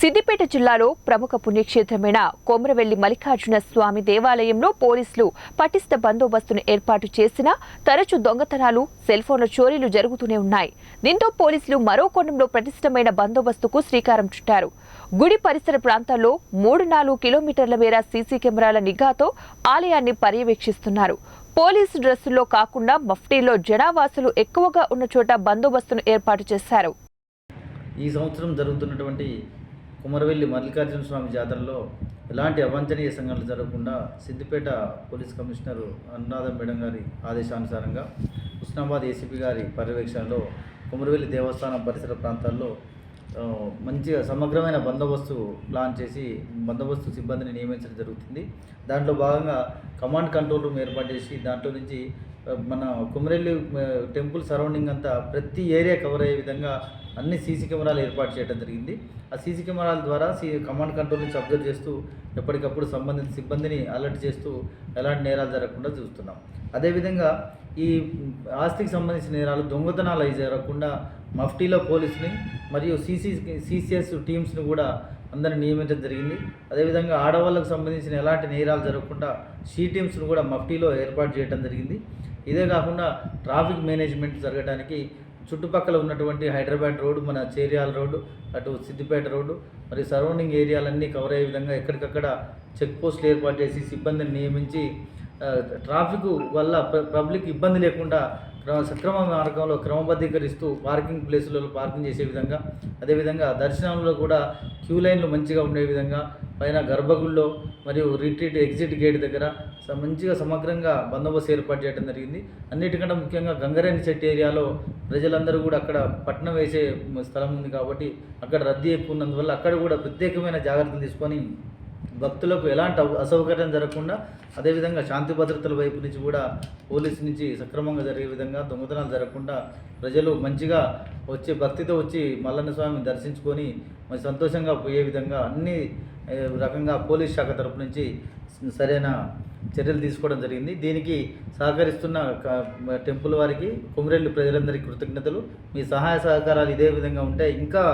సిద్దిపేట జిల్లాలో ప్రముఖ పుణ్యక్షేత్రమైన కొమరవెల్లి మల్లికార్జున స్వామి దేవాలయంలో పోలీసులు పటిష్ట బందోబస్తును ఏర్పాటు చేసినా తరచూ దొంగతనాలు సెల్ఫోన్ల చోరీలు జరుగుతూనే ఉన్నాయి. దీంతో పోలీసులు మరో కోణంలో పటిష్టమైన బందోబస్తుకు శ్రీకారం చుట్టారు. గుడి పరిసర ప్రాంతాల్లో మూడు నాలుగు కిలోమీటర్ల మేర సీసీ కెమెరాల నిఘాతో ఆలయాన్ని పర్యవేక్షిస్తున్నారు. పోలీసు డ్రెస్సుల్లో కాకుండా మఫ్టీలో జనావాసులు ఎక్కువగా ఉన్న చోట బందోబస్తును ఏర్పాటు చేశారు. ఈ సంవత్సరం జరుగుతున్నటువంటి కుమరవెల్లి మల్లికార్జున స్వామి జాతరలో ఎలాంటి అవాంఛనీయ సంఘటనలు జరగకుండా సిద్దిపేట పోలీస్ కమిషనర్ అన్నాదం మేడం గారి ఆదేశానుసారంగా హుస్నాబాద్ ఏసీపీ గారి పర్యవేక్షణలో కుమరవెల్లి దేవస్థానం పరిసర ప్రాంతాల్లో మంచిగా సమగ్రమైన బందోబస్తు ప్లాన్ చేసి బందోబస్తు సిబ్బందిని నియమించడం జరుగుతుంది. దాంట్లో భాగంగా కమాండ్ కంట్రోల్ రూమ్ ఏర్పాటు చేసి దాంట్లో నుంచి మన కుమరెల్లి టెంపుల్ సరౌండింగ్ అంతా ప్రతి ఏరియా కవర్ అయ్యే విధంగా అన్ని సీసీ కెమెరాలు ఏర్పాటు చేయడం జరిగింది. ఆ సీసీ కెమెరాల ద్వారా సీ కమాండ్ కంట్రోల్ నుంచి అబ్జర్వ్ చేస్తూ ఎప్పటికప్పుడు సంబంధిత సిబ్బందిని అలర్ట్ చేస్తూ ఎలాంటి నేరాలు జరగకుండా చూస్తున్నాం. అదేవిధంగా ఈ ఆస్తికి సంబంధించిన నేరాలు దొంగతనాలు అవి జరగకుండా మఫ్టీలో పోలీసుని మరియు సీసీ సీసీఎస్ టీమ్స్ని కూడా అందరిని నియమించడం జరిగింది. అదేవిధంగా ఆడవాళ్ళకు సంబంధించిన ఎలాంటి నేరాలు జరగకుండా సీ టీమ్స్ను కూడా మఫ్టీలో ఏర్పాటు చేయడం జరిగింది. ఇదే కాకుండా ట్రాఫిక్ మేనేజ్మెంట్ జరగడానికి చుట్టుపక్కల ఉన్నటువంటి హైదరాబాద్ రోడ్డు మన చేరియాల రోడ్డు అటు సిద్దిపేట రోడ్డు మరి సరౌండింగ్ ఏరియాలన్నీ కవర్ అయ్యే విధంగా ఎక్కడికక్కడ చెక్ పోస్టులు ఏర్పాటు చేసి సిబ్బందిని నియమించి ట్రాఫిక్ వల్ల ప- పబ్లిక్ ఇబ్బంది లేకుండా సక్రమ మార్గంలో క్రమబద్ధీకరిస్తూ పార్కింగ్ ప్లేసులలో పార్కింగ్ చేసే విధంగా అదేవిధంగా దర్శనంలో కూడా క్యూ లైన్లు మంచిగా ఉండే విధంగా పైన గర్భగుడిలో మరియు రిట్రీట్ ఎగ్జిట్ గేట్ దగ్గర స- మంచిగా సమగ్రంగా బందోబస్తు ఏర్పాటు చేయడం జరిగింది. అన్నిటికంటే ముఖ్యంగా గంగరేణి చెట్టు ఏరియాలో ప్రజలందరూ కూడా అక్కడ పట్టణం వేసే స్థలం ఉంది కాబట్టి అక్కడ రద్దీ ఎక్కువ ఉన్నందువల్ల అక్కడ కూడా ప్రత్యేకమైన జాగ్రత్తలు తీసుకొని భక్తులకు ఎలాంటి అసౌకర్యం జరగకుండా అదేవిధంగా శాంతి భద్రతల వైపు నుంచి కూడా పోలీసు నుంచి సక్రమంగా జరిగే విధంగా దొంగతనాలు జరగకుండా ప్రజలు మంచిగా వచ్చి భక్తితో వచ్చి మల్లన్న స్వామిని దర్శించుకొని మరి సంతోషంగా పోయే విధంగా అన్ని రకంగా పోలీస్ శాఖ తరపు నుంచి సరైన చర్యలు తీసుకోవడం జరిగింది. దీనికి సహకరిస్తున్న టెంపుల్ వారికి కుమరెల్లి ప్రజలందరికీ కృతజ్ఞతలు. మీ సహాయ సహకారాలు ఇదే విధంగా ఉంటే ఇంకా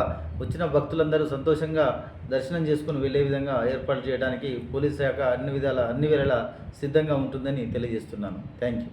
వచ్చిన భక్తులందరూ సంతోషంగా దర్శనం చేసుకుని వెళ్ళే విధంగా ఏర్పాటు చేయడానికి పోలీస్ శాఖ అన్ని విధాల అన్ని వేళలా సిద్ధంగా ఉంటుందని తెలియజేస్తున్నాను. Thank you